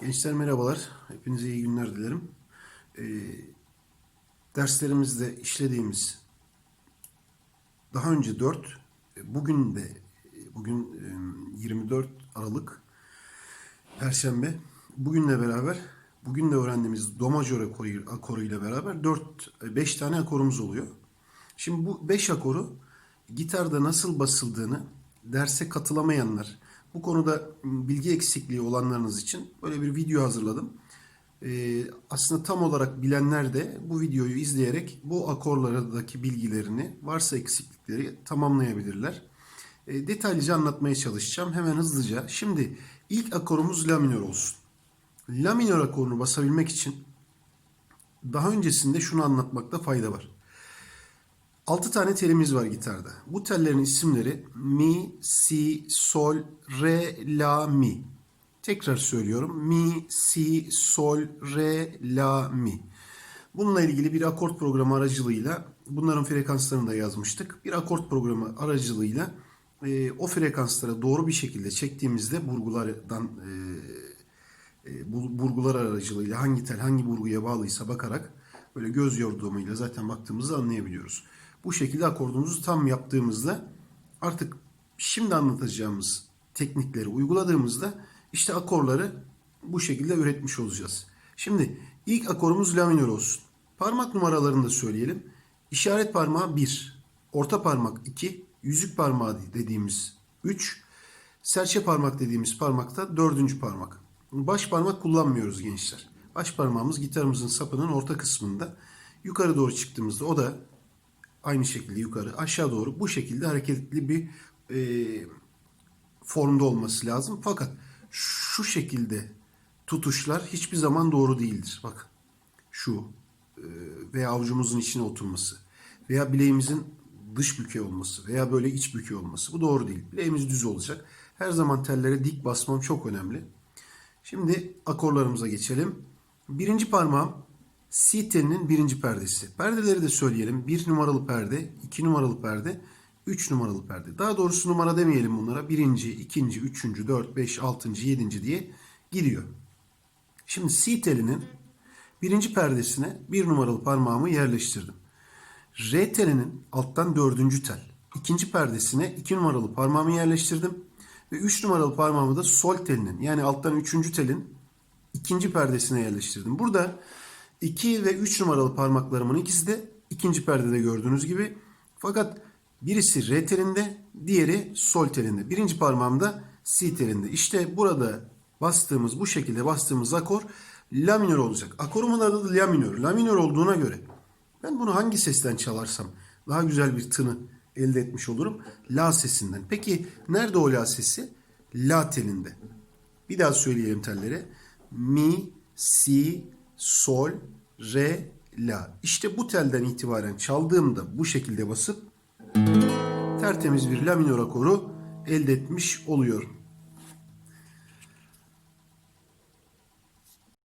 Gençler merhabalar. Hepinize iyi günler dilerim. Ee, derslerimizde işlediğimiz daha önce 4, bugün de bugün e, 24 Aralık Perşembe. Bugünle beraber bugün de öğrendiğimiz do majör akoru ile beraber 4 5 tane akorumuz oluyor. Şimdi bu 5 akoru gitarda nasıl basıldığını derse katılamayanlar, bu konuda bilgi eksikliği olanlarınız için böyle bir video hazırladım. Ee, aslında tam olarak bilenler de bu videoyu izleyerek bu akorlardaki bilgilerini, varsa eksiklikleri tamamlayabilirler. Ee, detaylıca anlatmaya çalışacağım. Hemen hızlıca. Şimdi ilk akorumuz la minör olsun. La minör akorunu basabilmek için daha öncesinde şunu anlatmakta fayda var. 6 tane telimiz var gitarda. Bu tellerin isimleri mi, si, sol, re, la, mi. Tekrar söylüyorum. Mi, si, sol, re, la, mi. Bununla ilgili bir akort programı aracılığıyla bunların frekanslarını da yazmıştık. Bir akort programı aracılığıyla e, o frekanslara doğru bir şekilde çektiğimizde burgulardan e, e, bu burgular aracılığıyla hangi tel hangi burguya bağlıysa bakarak böyle göz yordamıyla zaten baktığımızda anlayabiliyoruz. Bu şekilde akordumuzu tam yaptığımızda artık şimdi anlatacağımız teknikleri uyguladığımızda işte akorları bu şekilde üretmiş olacağız. Şimdi ilk akorumuz la minör olsun. Parmak numaralarını da söyleyelim. İşaret parmağı 1, orta parmak 2, yüzük parmağı dediğimiz 3, serçe parmak dediğimiz parmakta dördüncü parmak. Baş parmak kullanmıyoruz gençler. Baş parmağımız gitarımızın sapının orta kısmında. Yukarı doğru çıktığımızda o da aynı şekilde yukarı aşağı doğru bu şekilde hareketli bir e, formda olması lazım. Fakat şu şekilde tutuşlar hiçbir zaman doğru değildir. Bak şu e, veya avucumuzun içine oturması veya bileğimizin dış bükey olması veya böyle iç bükey olması bu doğru değil. Bileğimiz düz olacak. Her zaman tellere dik basmam çok önemli. Şimdi akorlarımıza geçelim. Birinci parmağım Si telinin birinci perdesi. Perdeleri de söyleyelim. Bir numaralı perde, iki numaralı perde, üç numaralı perde. Daha doğrusu numara demeyelim bunlara. Birinci, ikinci, üçüncü, dört, beş, altıncı, yedinci diye gidiyor. Şimdi si telinin birinci perdesine bir numaralı parmağımı yerleştirdim. Re telinin alttan dördüncü tel. ikinci perdesine iki numaralı parmağımı yerleştirdim. Ve üç numaralı parmağımı da sol telinin yani alttan üçüncü telin ikinci perdesine yerleştirdim. Burada 2 ve 3 numaralı parmaklarımın ikisi de ikinci perdede gördüğünüz gibi. Fakat birisi re telinde, diğeri sol telinde. Birinci parmağım da si telinde. İşte burada bastığımız, bu şekilde bastığımız akor la minör olacak. Akorumun adı da la minör. La minör olduğuna göre ben bunu hangi sesten çalarsam daha güzel bir tını elde etmiş olurum. La sesinden. Peki nerede o la sesi? La telinde. Bir daha söyleyelim telleri. Mi, si, sol, re, la. İşte bu telden itibaren çaldığımda bu şekilde basıp tertemiz bir la minör akoru elde etmiş oluyorum.